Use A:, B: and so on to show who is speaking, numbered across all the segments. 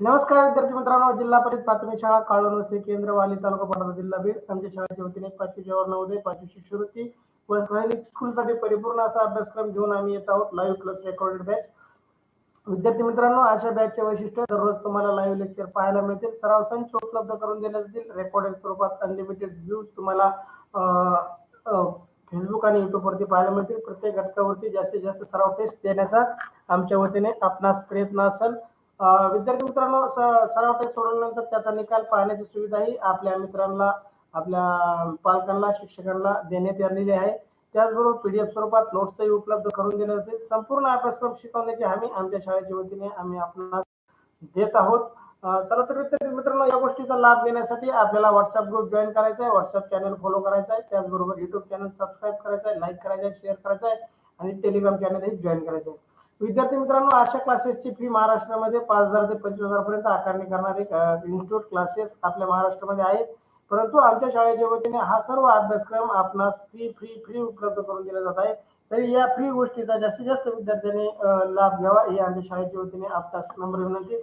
A: नमस्कार विद्यार्थी मित्रांनो जिल्हा परिषद प्राथमिक शाळा काळवणवस्ती केंद्र वाली तालुका पाटणा जिल्हा बीड. आमच्या शाळेच्या वतीने पाचवी जेव्हा नवोदय पाचवी शिष्यवृत्ती व सैनिक स्कूलसाठी परिपूर्ण असा अभ्यासक्रम घेऊन आम्ही येत आहोत. लाईव्ह प्लस रेकॉर्डेड बॅच विद्यार्थी मित्रांनो अशा बॅचचे वैशिष्ट्य दररोज तुम्हाला लाईव्ह लेक्चर पाहायला मिळतील. सराव संच उपलब्ध करून देण्यात येतील रेकॉर्डेड स्वरूपात अनलिमिटेड व्ह्यूज तुम्हाला फेसबुक आणि युट्यूबवरती पाहायला मिळतील. प्रत्येक घटकावरती जास्तीत जास्त सराव टेस्ट देण्याचा आमच्या वतीने आपणास प्रयत्न असेल. विद्यार्थी मित्रांनो सराव टेस्ट सोडवल्यानंतर त्याचा निकाल पाहण्याची सुविधाही आपल्या मित्रांना आपल्या पालकांना शिक्षकांना देण्यात आलेली आहे. त्याचबरोबर पीडीएफ स्वरूपात नोट्सही उपलब्ध करून देण्यात येतील. संपूर्ण अभ्यासक्रम शिकवण्याची हमी आमच्या शाळेच्या वतीने आम्ही आपल्याला देत आहोत. चला तर विद्यार्थी मित्रांनो या गोष्टीचा लाभ घेण्यासाठी आपल्याला व्हॉट्सअप ग्रुप जॉईन करायचा आहे. व्हॉट्सअप चॅनल फॉलो करायचा आहे. त्याचबरोबर युट्यूब चॅनल सबस्क्राईब करायचं आहे. लाईक करायचं आहे. शेअर करायचं आहे. आणि टेलिग्राम चॅनलही जॉईन करायचं आहे. विद्यार्थी मित्रांनो अशा क्लासेसची फी महाराष्ट्रामध्ये पाच हजार ते पंचवीस हजार पर्यंत आकारणी करणारे इन्स्टिट्यूट क्लासेस आपल्या महाराष्ट्रामध्ये आहेत. परंतु आमच्या शाळेच्या वतीने हा सर्व अभ्यासक्रम आपणास फ्री फ्री फ्री उपलब्ध करून दिला जात आहे. तरी या फ्री गोष्टीचा जास्तीत जास्त विद्यार्थ्यांनी लाभ घ्यावा ही आमच्या शाळेच्या वतीने आपणास नम्र विनंती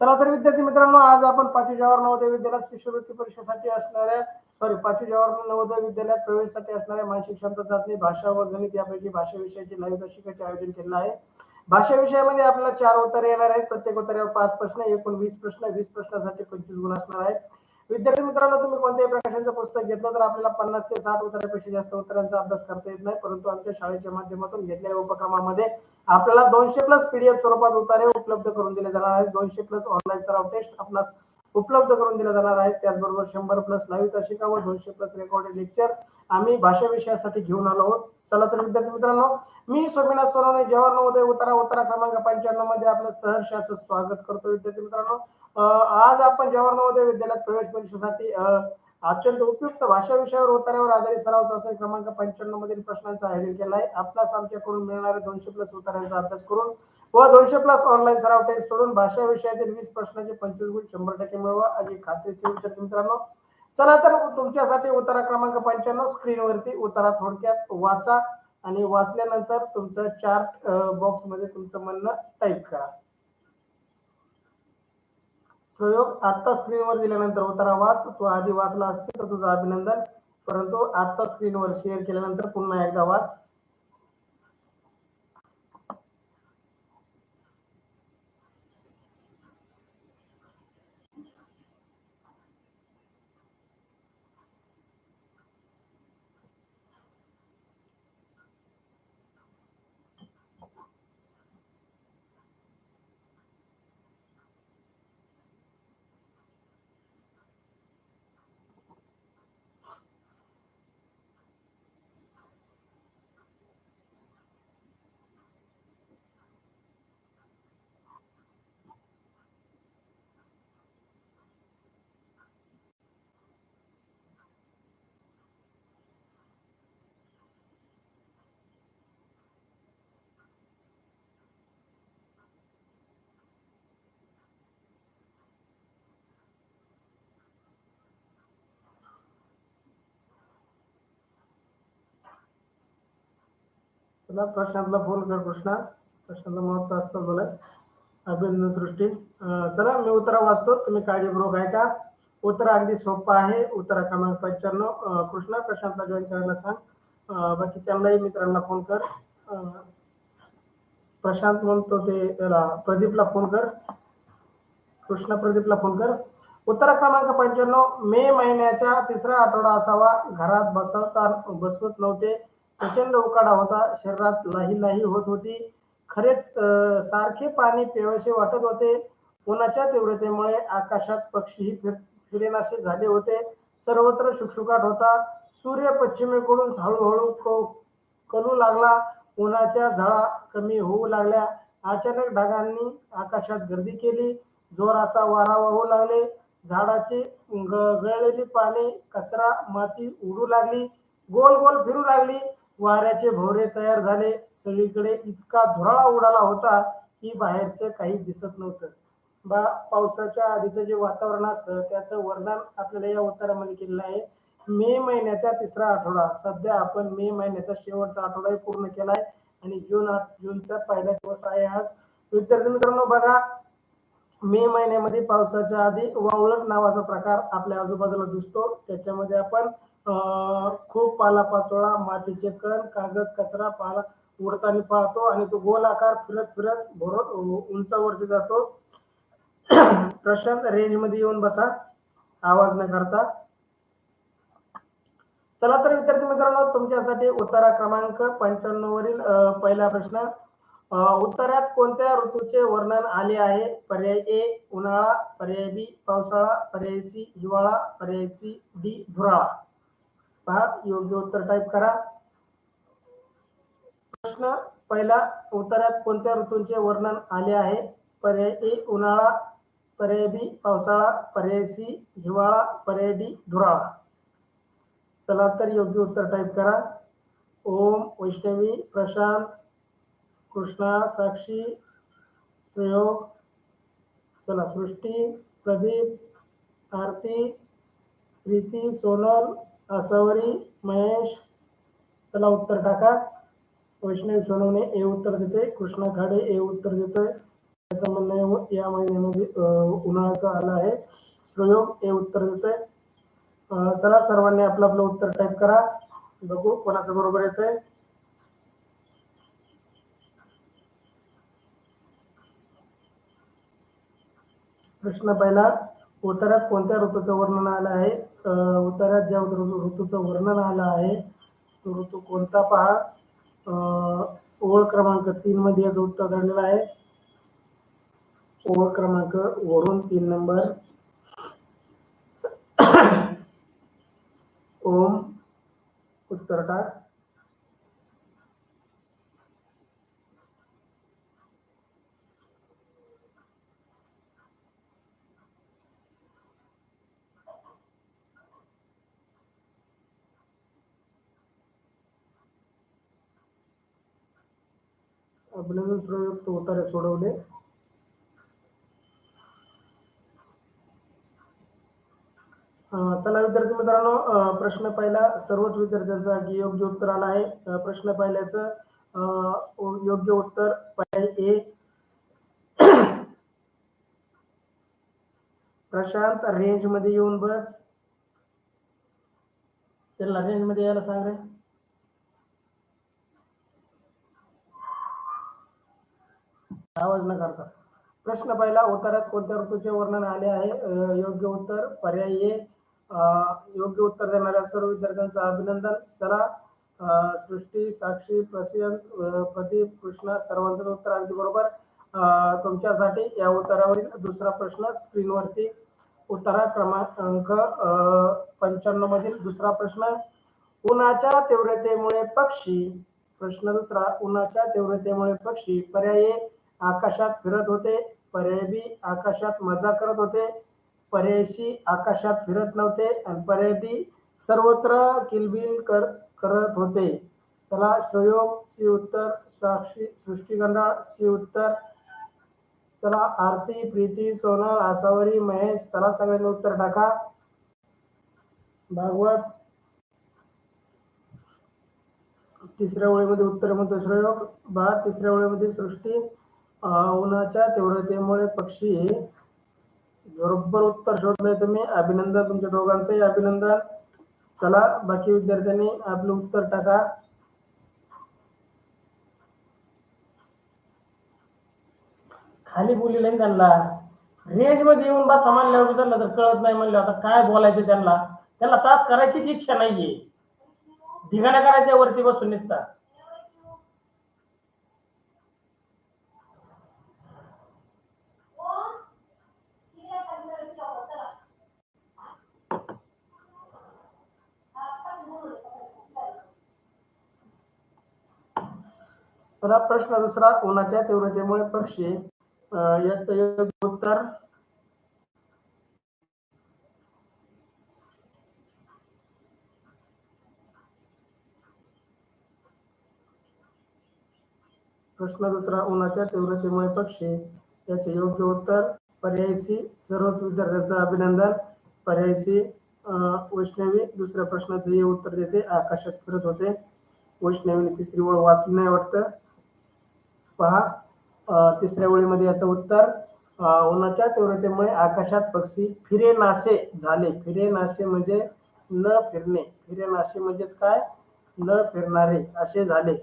A: चला तर विद्यार्थी मित्रांनो आज आपण पाचवी जवाहर नवोदय विद्यालयात शिष्यवृत्ती परीक्षेसाठी असणाऱ्या सॉरी पाचवी जवाहर नवोदय विद्यालयात प्रवेशासाठी असणाऱ्या मानसिक क्षमता चाचणी भाषा व गणित यापैकी भाषा विषयाची लाईव्ह शिकायचे आयोजन केलं आहे. भाषा विषयामध्ये आपल्याला चार उत्तरे येणार आहेत. प्रत्येक उत्तरावर पाच प्रश्न एकूण वीस प्रश्न. वीस प्रश्नासाठी पंचवीस गुण असणार आहेत. विद्यार्थी मित्रांनो तुम्ही कोणत्याही प्रकाशांचं पुस्तक घेतलं तर आपल्याला पन्नास ते साठ उत्तरापेक्षा जास्त उत्तरांचा अभ्यास करता येत नाही. परंतु आमच्या शाळेच्या माध्यमातून घेतलेल्या उपक्रमामध्ये आपल्याला दोनशे प्लस पीडीएफ स्वरूपात उत्तरे उपलब्ध करून दिले जाणार आहेत. दोनशे प्लस ऑनलाईन सराव टेस्ट आपणास उपलब्ध करून दिल्या जाणार आहेत. त्याचबरोबर शंभर प्लस लाईव्ह तासिका व दोनशे प्लस रेकॉर्डेड लेक्चर आम्ही भाषा विषयासाठी घेऊन आलो आहोत. चला तर विद्यार्थी मित्रांनो मी स्वामीनाथ सोनवणे जवाहर नवोदय उत्तरा उत्तरा क्रमांक पंच्याण्णवमध्ये आपलं सहर्ष असं स्वागत करतो विद्यार्थी मित्रांनो. आज आपण जवाहर नवोदय विद्यालयात प्रवेश परीक्षेसाठी अं, अत्यंत उपयुक्त भाषा विषयावर उत्तरावर आधारित सराव चाचणी क्रमांक पंच्याण्णव मधील प्रश्नांचा आयोजन केला आहे आपणास आमच्याकडून मिळणारे दोनशे प्लस उत्तरांचा अभ्यास करून व दोनशे प्लस ऑनलाईन सराव टेस्ट सोडून भाषा विषयातील वीस प्रश्नाचे पंचवीस गुण शंभर टक्के मिळवा. अशी खात्रीचे विद्यार्थी मित्रांनो चला तर तुमच्यासाठी उत्तरा क्रमांक पंच्याण्णव स्क्रीनवरती उतारा थोडक्यात वाचा आणि वाचल्यानंतर तुमचं चार्ट बॉक्समध्ये तुमचं म्हणणं टाईप करा. प्रयोग आता स्क्रीनवर दिल्यानंतर उतारा वाच तू आधी वाचला असते तर तुझं अभिनंदन. परंतु आता स्क्रीनवर शेअर केल्यानंतर पुन्हा एकदा वाच. चला प्रशांतला फोन कर कृष्णा. प्रशांतला महत्त्व असतं बोलाय अभिनंदन सृष्टी. चला मी उत्तरा वाचतो. तुम्ही काळजीपूर्वक का उत्तर अगदी सोपं आहे. उत्तरा क्रमांक पंच्याण्णव. कृष्णा प्रशांतला जॉईन करायला सांग. बाकी बाकीच्यांनाही मित्रांना फोन कर. प्रशांत म्हणतो ते त्याला प्रदीपला फोन कर. कृष्णा प्रदीपला फोन कर. उत्तर क्रमांक पंच्याण्णव. मे महिन्याचा तिसरा आठवडा असावा. घरात बसवता बसवत नव्हते. प्रचंड उकाडा होता. शरीरात लाही लाही होत होती. खरेच सारखे पाणी प्यावेसे वाटत होते. उन्हाच्या तीव्रतेमुळे आकाशात पक्षीही फिर फिरेनासे झाले होते. सर्वत्र शुकशुकाट होता. सूर्य पश्चिमेकडून हळूहळू क- कलू लागला. उन्हाच्या झळा कमी होऊ लागल्या. अचानक ढगांनी आकाशात गर्दी केली. जोराचा वारा वाहू लागले. झाडाची ग- गळलेली पाने कचरा माती उडू लागली. गोल गोल फिरू लागली. वाऱ्याचे भोवरे तयार झाले. सगळीकडे इतका धुराळा उडाला होता की बाहेरचं काही दिसत नव्हतं. बा पावसाच्या आधीचं जे वातावरण असतं त्याचं वर्णन आपल्याला या उत्तरामध्ये केलेलं आहे. मे महिन्याचा तिसरा आठवडा. सध्या आपण मे महिन्याचा शेवटचा आठवडाही पूर्ण केलाय आणि जून जूनचा पहिला दिवस आहे आज. विद्यार्थी मित्रांनो बघा मे महिन्यामध्ये पावसाच्या आधी वावळट नावाचा प्रकार आपल्या आजूबाजूला दिसतो. त्याच्यामध्ये आपण खूप पालापाचोळा मातीचे कण कागद कचरा पाला उडताना पाहतो आणि तो गोल आकार फिरत फिरत भरत उंचावरती जातो. प्रशांत रेंजमध्ये येऊन बसा. आवाज न करता. चला तर विद्यार्थी मित्रांनो तुमच्यासाठी उत्तरा क्रमांक पंच्याण्णव वरील पहिला प्रश्न. उत्तरात कोणत्या ऋतूचे वर्णन आले आहे? पर्याय ए उन्हाळा पर्याय बी पावसाळा पर्याय सी हिवाळा पर्याय सी डी धुराळा. पहा योग्य उत्तर टाईप करा. प्रश्न पहिला उत्तरात कोणत्या ऋतूंचे वर्णन आले आहे? पर्याय ए उन्हाळा पर्याय बी पावसाळा पर्याय सी हिवाळा पर्याय डी धुराळा. चला तर योग्य उत्तर टाईप करा. ओम वैष्णवी प्रशांत कृष्णा साक्षी प्रयोग चला सृष्टी प्रदीप आरती प्रीती सोनल आसावरी महेश चला उत्तर टाका. वैष्णवी सोनवणे ए उत्तर देते. कृष्णा खाडे ए उत्तर देतोय त्याचं म्हणणं आहे या महिन्यामध्ये उन्हाळ्याचा आला आहे. सुयोग ए उत्तर देतोय चला सर्वांनी आपलं आपलं उत्तर टाईप करा. बघू कोणाचं बरोबर येतंय. कृष्ण पहिला. उतारात कोणत्या ऋतूचं वर्णन आलं आहे? उतारात ज्या ऋतूचं वर्णन आलं आहे तो ऋतू कोणता पहा. ओळ क्रमांक तीन मध्ये याचं उत्तर दडलेलं आहे. ओळ क्रमांक वरून तीन नंबर. ओम उत्तर टाक अभिनंदन सुरयुक्त उतारे सोडवले. चला विद्यार्थी मित्रांनो प्रश्न पहिला. सर्वच विद्यार्थ्यांचा योग्य उत्तर आला आहे. प्रश्न पहिल्याचं अं, योग्य उत्तर पर्याय ए. प्रशांत रेंजमध्ये येऊन बस. त्याला रेंजमध्ये यायला सांग रे. आवाज न करता. प्रश्न पहिला उत्तरात कोणत्या ऋतूचे वर्णन आले आहे? योग्य उत्तर पर्याय अं, योग्य उत्तर देणाऱ्या सर्व विद्यार्थ्यांचं अभिनंदन. चला सृष्टी साक्षी प्रसिद्ध प्रदीप कृष्णा सर्वांचं उत्तर अगदी बरोबर. तुमच्यासाठी या उत्तरावरील दुसरा प्रश्न स्क्रीनवरती उत्तरा क्रमांक पंच्याण्णव मधील दुसरा प्रश्न. उन्हाच्या तीव्रतेमुळे पक्षी प्रश्न दुसरा उन्हाच्या तीव्रतेमुळे पक्षी पर्याय आकाशात फिरत होते परेबी आकाशात मजा करत होते परेशी आकाशात फिरत नव्हते आणि परेबी सर्वत्र किलबिल कर करत होते. चला संयोग सी उत्तर साक्षी सृष्टिगंधा सी उत्तर. चला आरती प्रीती सोनल आसावरी महेश चला सगळ्यांनी उत्तर टाका. भागवत. तिसऱ्या ओळीमध्ये उत्तर म्हणतो श्रयोग बा तिसऱ्या ओळीमध्ये सृष्टी. उन्हाच्या तीव्रतेमुळे पक्षी बरोबर उत्तर शोधलंय तुम्ही अभिनंदन. तुमच्या दोघांचंही अभिनंदन. चला बाकी विद्यार्थ्यांनी आपलं उत्तर टाका. खाली बोललेलं नाही त्यांना. रेंजमध्ये येऊन बा म्हणल्यावर त्यांना तर कळत नाही म्हणलं. आता काय बोलायचं त्यांना? त्यांना तास करायचीच इच्छा नाहीये. धिगाण्या करायच्या वरती बसून निसता. तर प्रश्न दुसरा उन्हाच्या तीव्रतेमुळे पक्षी याच योग्य उत्तर. प्रश्न दुसरा उन्हाच्या तीव्रतेमुळे पक्षी याचे योग्य उत्तर पर्याय सी सर्वच विद्यार्थ्यांचं अभिनंदन. पर्याय सी वैष्णवी दुसऱ्या प्रश्नाचं हे उत्तर देते. आकाशात फिरत होते. वैष्णवीने तिसरी ओळ वाचली नाही वाटतं. पहा. तिसऱ्या ओळीमध्ये याचं उत्तर उन्हाच्या तीव्रतेमुळे आकाशात पक्षी फिरेनासे झाले. फिरेनासे म्हणजे न फिरणे. फिरेनासे म्हणजेच काय? न फिरणारे असे झाले.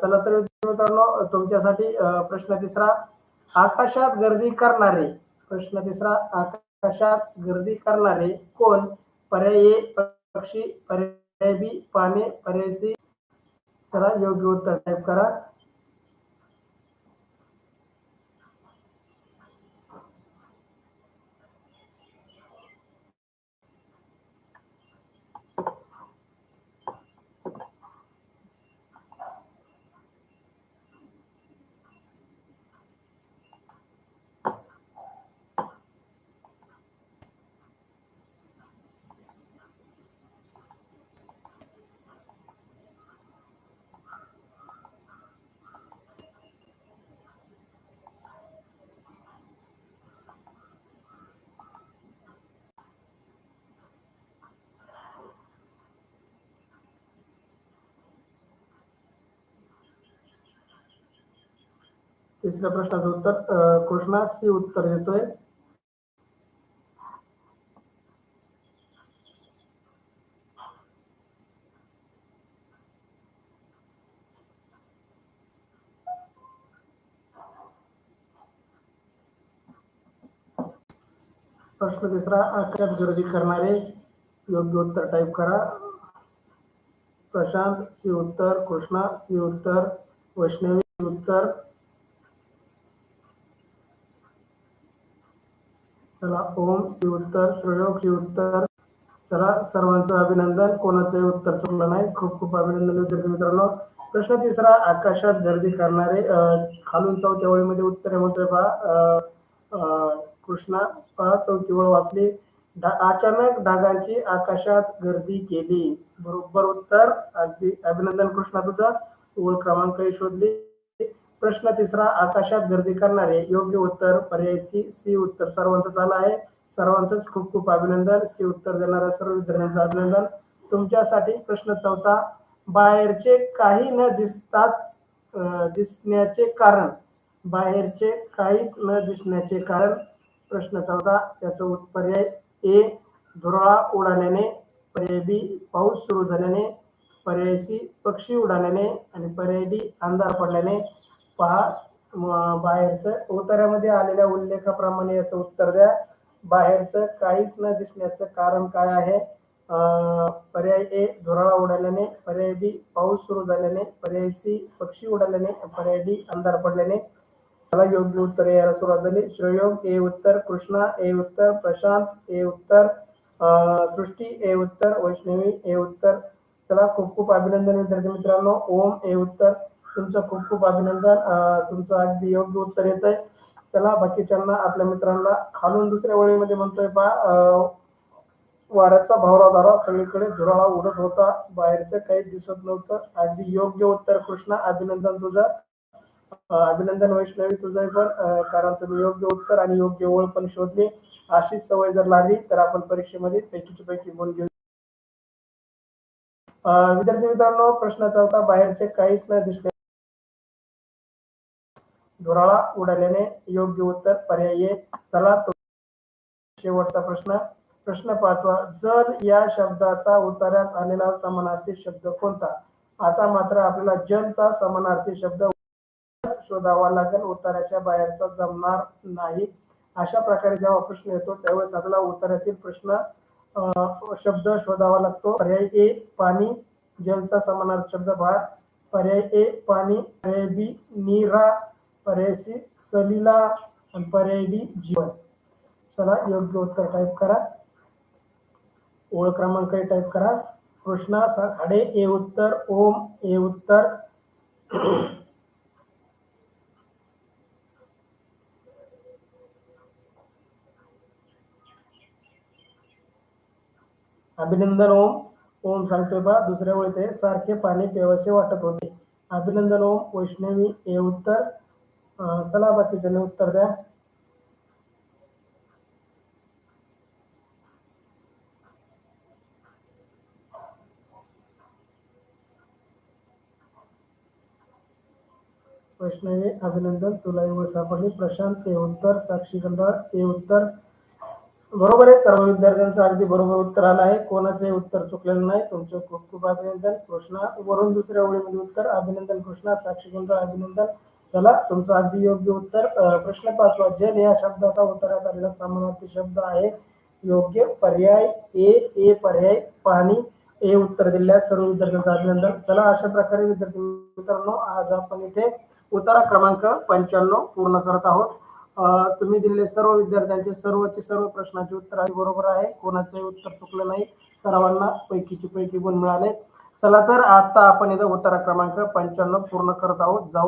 A: चला तर मित्रांनो तुमच्यासाठी प्रश्न तिसरा आकाशात गर्दी करणारे. प्रश्न तिसरा आकाशात गर्दी करणारे कोण? पर्याय पक्षी पर्याय बी पाने पर्याय सी. चला योग्य उत्तर टाईप करा. तिसऱ्या प्रश्नाचं उत्तर कृष्णा सी उत्तर देतोय. प्रश्न तिसरा आकाशात विरोधी करणारे योग्य उत्तर टाईप करा. प्रशांत सी उत्तर कृष्णा सी उत्तर वैष्णवी उत्तर चला ओम श्री उत्तर श्रेयोग श्री उत्तर. चला सर्वांचं अभिनंदन. कोणाचंही उत्तर चुकलं नाही. खूप खूप अभिनंदन विद्यार्थी मित्रांनो. प्रश्न तिसरा आकाशात गर्दी करणारे खालून चौथ्या ओळीमध्ये उत्तरे म्हणतोय पहा. अं, अं, कृष्णा पहा चौथी ओळ वाचली. अचानक डागांची आकाशात गर्दी केली. बरोबर उत्तर. अगदी अभिनंदन कृष्णा तुझा. ओळ क्रमांकही शोधली. प्रश्न तिसरा आकाशात गर्दी करणारे योग्य उत्तर पर्याय सी सी उत्तर. सर्वांचं झालं आहे. सर्वांचंच खूप खूप अभिनंदन. सी उत्तर देणाऱ्या सर्व विद्यार्थ्यांचं अभिनंदन. तुमच्यासाठी प्रश्न चौथा बाहेरचे काही न दिसताच दिसण्याचे कारण. बाहेरचे काहीच न दिसण्याचे कारण. प्रश्न चौथा त्याचं पर्याय ए धुरळा उडाल्याने पर्याय बी पाऊस सुरू झाल्याने पर्याय सी पक्षी उडाल्याने आणि पर्याय डी अंधार पडल्याने पहा बाहेरचं. उतार्यामध्ये आलेल्या उल्लेखाप्रमाणे याचं उत्तर द्या. बाहेरचं काहीच न दिसण्याचं कारण काय आहे? पर्याय ए धुराळा उडाल्याने पर्याय बी पाऊस सुरू झाल्याने पर्याय सी पक्षी उडाल्याने पर्याय डी अंधार पडल्याने. चला योग्य उत्तर यायला सुरुवात झाली. श्रेयोग ए उत्तर. कृष्णा ए उत्तर. प्रशांत ए उत्तर. अं, सृष्टी ए उत्तर. वैष्णवी ए उत्तर. चला खूप खूप अभिनंदन विद्यार्थी मित्रांनो. ओम ए उत्तर. तुमचं खूप खूप अभिनंदन. तुमचं अगदी योग्य उत्तर येत आहे. चला बाकीच्यांना आपल्या मित्रांना खालून दुसऱ्या ओळीमध्ये म्हणतोय बा वाऱ्याचा भावरा धारा सगळीकडे धुराळा उडत होता. बाहेरचं काही दिसत नव्हतं. अगदी योग्य उत्तर कृष्णा अभिनंदन तुझं. अभिनंदन वैष्णवी तुझं पण कारण तुम्ही योग्य उत्तर आणि योग्य ओळ पण शोधली. अशीच सवय जर लागली तर आपण परीक्षेमध्ये पैकीची पैकी गुण घेऊ. विद्यार्थी मित्रांनो प्रश्न चालता बाहेरचे काहीच नाही दिसले. धुराळा उडाल्याने योग्य उत्तर पर्याय चला तो शेवटचा प्रश्न. प्रश्न पाचवा जल या शब्दाचा उतार्यात आलेला समानार्थी शब्द कोणता? आता मात्र आपल्याला जलचा समानार्थी शब्द शोधावा लागेल. उतार्याच्या बाहेरचा जमणार नाही. अशा प्रकारे जेव्हा प्रश्न येतो त्यावेळेस आपल्याला उतार्यातील प्रश्न शब्द शोधावा लागतो. पर्याय ए पाणी. जलचा समानार्थी शब्द भार पर्याय ए पाणी. पर्याय बी निरा. पर्याय सलीला आणि पर्याय जीवन. चला योग्य उत्तर टाईप करा. ओळ क्रमांक टाईप करा. कृष्णा साखाडे ए उत्तर. ओम ए उत्तर. अभिनंदन ओम. ओम सांगतोय बा दुसऱ्या वेळी ते सारखे पाणी प्यावसे वाटत होते. अभिनंदन ओम वैष्णवी ए उत्तर. चला बाकीच्याने उत्तर द्या. प्रश्न आहे अभिनंदन तुला एवढ सापडली. प्रशांत ते उत्तर साक्षी गंधाळ हे उत्तर. बरोबर आहे सर्व विद्यार्थ्यांचं अगदी बरोबर उत्तर आलं आहे. कोणाचंही उत्तर चुकलेलं नाही. तुमचं खूप खूप अभिनंदन. कृष्णा वरून दुसऱ्या ओळीमध्ये उत्तर. अभिनंदन कृष्णा साक्षी गंधाळ अभिनंदन. चला तुमचं अगदी योग्य उत्तर. प्रश्न पाचवा जल या शब्दाचा उत्तरात आलेला समानार्थी शब्द आहे योग्य पर्याय ए ए पर्याय पाणी हे उत्तर दिलेल्या सर्व विद्यार्थ्यांचं अभिनंदन. चला अशा प्रकारे विद्यार्थी मित्रांनो आज आपण इथे उतारा क्रमांक पंच्याण्णव पूर्ण करत आहोत. तुम्ही दिलेले सर्व विद्यार्थ्यांचे सर्वचे सर्व प्रश्नाचे उत्तर बरोबर आहे. कोणाचंही उत्तर चुकलं नाही. सर्वांना पैकीचे पैकी गुण मिळाले. चला तर आता आपण इथं उतारा क्रमांक पंच्याण्णव पूर्ण करत आहोत. जाऊ.